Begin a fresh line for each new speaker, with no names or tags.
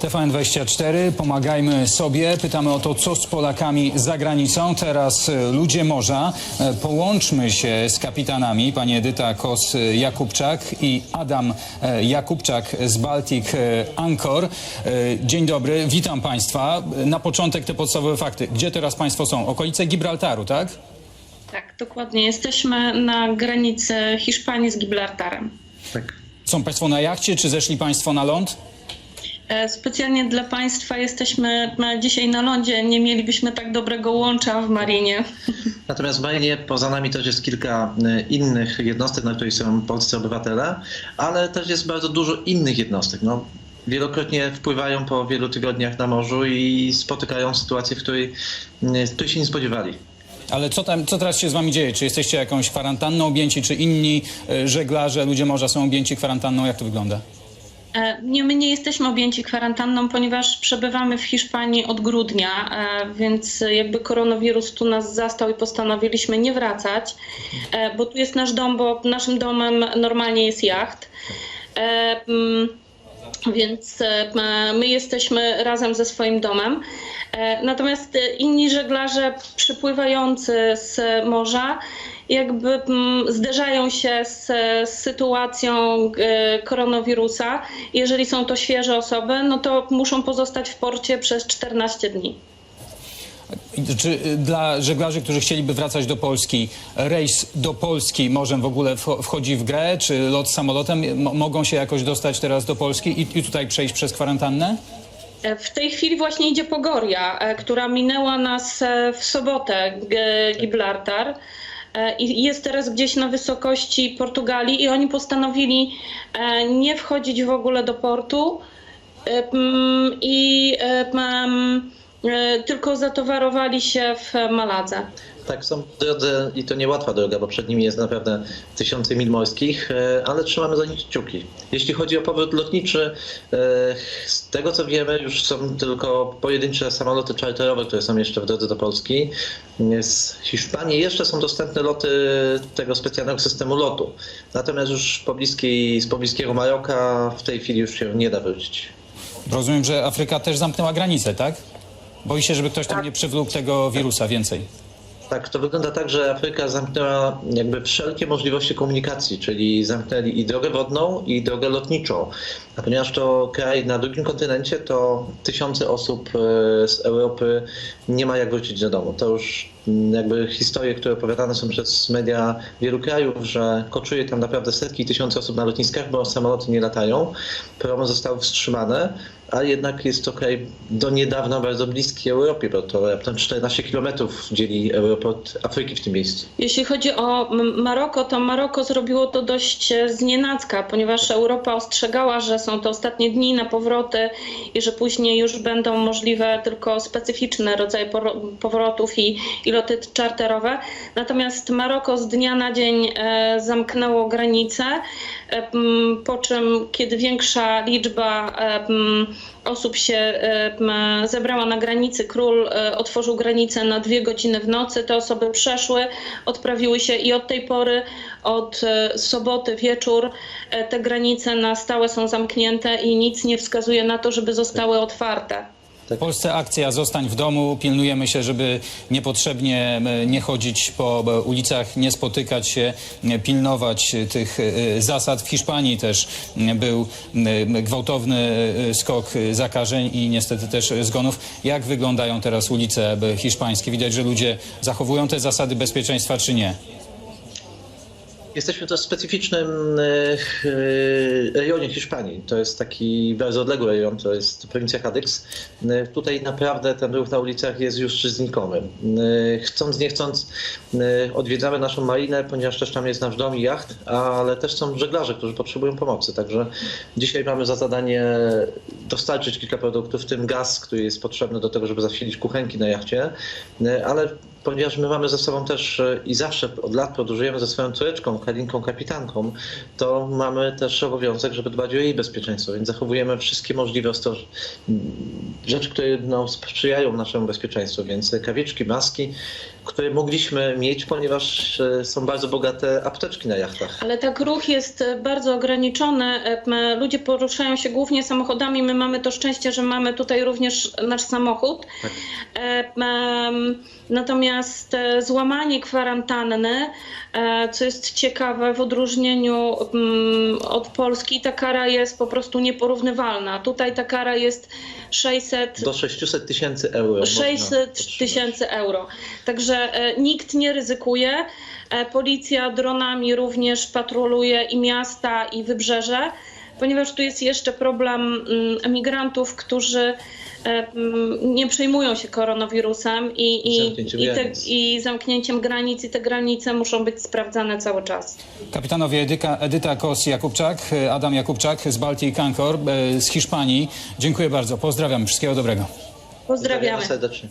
TVN24, pomagajmy sobie. Pytamy o to, co z Polakami za granicą. Teraz e, ludzie morza. E, Połączmy się z kapitanami, pani Edyta Kos-Jakubczak i Adam e, Jakubczak z Baltic Anchor. Dzień dobry, witam państwa. Na początek te podstawowe fakty. Gdzie teraz państwo są? Okolice Gibraltaru, tak?
Tak, dokładnie. Jesteśmy na granicy Hiszpanii z Gibraltarem.
Tak.
Są państwo na jachcie, czy zeszli państwo na ląd?
E, Specjalnie dla Państwa jesteśmy dzisiaj na lądzie. Nie mielibyśmy tak dobrego łącza w marinie.
Natomiast w Marinie poza nami też jest kilka e, innych jednostek, na których są polscy obywatele, ale też jest bardzo dużo innych jednostek. No, wielokrotnie wpływają po wielu tygodniach na morzu i spotykają sytuację, w której, e, której się nie spodziewali.
Ale co, tam, co teraz się z wami dzieje? Czy jesteście jakąś kwarantanną objęci, czy inni żeglarze, ludzie morza są objęci kwarantanną? Jak to wygląda?
E, Nie, my nie jesteśmy objęci kwarantanną, ponieważ przebywamy w Hiszpanii od grudnia, e, więc jakby koronawirus tu nas zastał i postanowiliśmy nie wracać, e, bo tu jest nasz dom, bo naszym domem normalnie jest jacht. Więc e, my jesteśmy razem ze swoim domem. E, Natomiast e, inni żeglarze przypływający z morza jakby zderzają się z, z sytuacją koronawirusa. Jeżeli są to świeże osoby, no to muszą pozostać w porcie przez 14 dni.
Czy y, dla żeglarzy, którzy chcieliby wracać do Polski, rejs do Polski morzem w ogóle wcho- wchodzi w grę? Czy lot samolotem? Mogą się jakoś dostać teraz do Polski i, i tutaj przejść przez kwarantannę?
E, W tej chwili właśnie idzie Pogoria, e, która minęła nas e, w sobotę, Gibraltar. I jest teraz gdzieś na wysokości Portugalii i oni postanowili nie wchodzić w ogóle do portu i tylko zatowarowali się w Maladze.
Tak, są drodze i to niełatwa droga, bo przed nimi jest naprawdę tysiące mil morskich, e, ale trzymamy za nich kciuki. Jeśli chodzi o powrót lotniczy, e, z tego co wiemy, już są tylko pojedyncze samoloty czarterowe, które są jeszcze w drodze do Polski. Z Hiszpanii jeszcze są dostępne loty tego specjalnego systemu lotu. Natomiast już pobliskiej, z pobliskiego Maroka w tej chwili już się nie da wrócić.
Rozumiem, że Afryka też zamknęła granicę, tak? Boi się, żeby ktoś tam nie przywlókł tego wirusa więcej.
Tak, to wygląda tak, że Afryka zamknęła jakby wszelkie możliwości komunikacji, czyli zamknęli i drogę wodną, i drogę lotniczą. A ponieważ to kraj na drugim kontynencie, to tysiące osób e, z Europy nie ma jak wrócić do domu. To już jakby historie, które opowiadane są przez media wielu krajów, że koczuje tam naprawdę setki tysięcy osób na lotniskach, bo samoloty nie latają. Promy zostały wstrzymane, a jednak jest to kraj do niedawna bardzo bliski Europie, bo to raptem 14 kilometrów dzieli Europę od Afryki w tym miejscu.
Jeśli chodzi o Maroko, to Maroko zrobiło to dość e, znienacka, ponieważ Europa ostrzegała, że są to ostatnie dni na powroty i że później już będą możliwe tylko specyficzne rodzaje powrotów i, i loty czarterowe. Natomiast Maroko z dnia na dzień e, zamknęło granice, e, po czym kiedy większa liczba e, osób się zebrała na granicy, król otworzył granicę na dwie godziny w nocy. Te osoby przeszły, odprawiły się i od tej pory, od soboty wieczór, te granice na stałe są zamknięte i nic nie wskazuje na to, żeby zostały otwarte.
W Polsce akcja Zostań w domu. Pilnujemy się, żeby niepotrzebnie e, nie chodzić po e, ulicach, nie spotykać się, e, pilnować tych zasad. W Hiszpanii też był gwałtowny skok zakażeń i niestety też zgonów. Jak wyglądają teraz ulice hiszpańskie? Widać, że ludzie zachowują te zasady bezpieczeństwa czy nie?
Jesteśmy też w specyficznym e, e, rejonie Hiszpanii. To jest taki bardzo odległy rejon, to jest prowincja Cadix. E, Tutaj naprawdę ten ruch na ulicach jest już znikomy. Chcąc, nie chcąc, odwiedzamy naszą marinę, ponieważ też tam jest nasz dom i jacht, ale też są żeglarze, którzy potrzebują pomocy. Także dzisiaj mamy za zadanie dostarczyć kilka produktów, w tym gaz, który jest potrzebny do tego, żeby zasilić kuchenki na jachcie, ale ponieważ my mamy ze sobą też e, i zawsze od lat podróżujemy ze swoją córeczką, Kalinką Kapitanką, to mamy też obowiązek, żeby dbać o jej bezpieczeństwo, więc zachowujemy wszystkie możliwe rzeczy, które no, sprzyjają naszemu bezpieczeństwu, więc kawiczki, maski, które mogliśmy mieć, ponieważ e, są bardzo bogate apteczki na jachtach.
Ale tak ruch jest e, bardzo ograniczony. Ludzie poruszają się głównie samochodami. My mamy to szczęście, że mamy tutaj również nasz samochód.
Tak.
M, Natomiast e, złamanie kwarantanny, e, co jest ciekawe, w odróżnieniu mm, od Polski, ta kara jest po prostu nieporównywalna. Tutaj ta kara jest 600
Do 600 tysięcy euro. można
600
otrzymać.
tysięcy euro. Także e, nikt nie ryzykuje. Policja dronami również patroluje i miasta, i wybrzeże, ponieważ tu jest jeszcze problem mm, emigrantów, którzy e, mm, nie przejmują się koronawirusem i, i,
Zamknięciem
i, te,
granic.
i zamknięciem granic, i te granice muszą być sprawdzane cały czas.
Kapitanowie Edyka, Edyta Kos-Jakubczak, Adam Jakubczak z Baltic Anchor e, z Hiszpanii. Dziękuję bardzo. Pozdrawiam. Wszystkiego dobrego.
Pozdrawiamy.
serdecznie.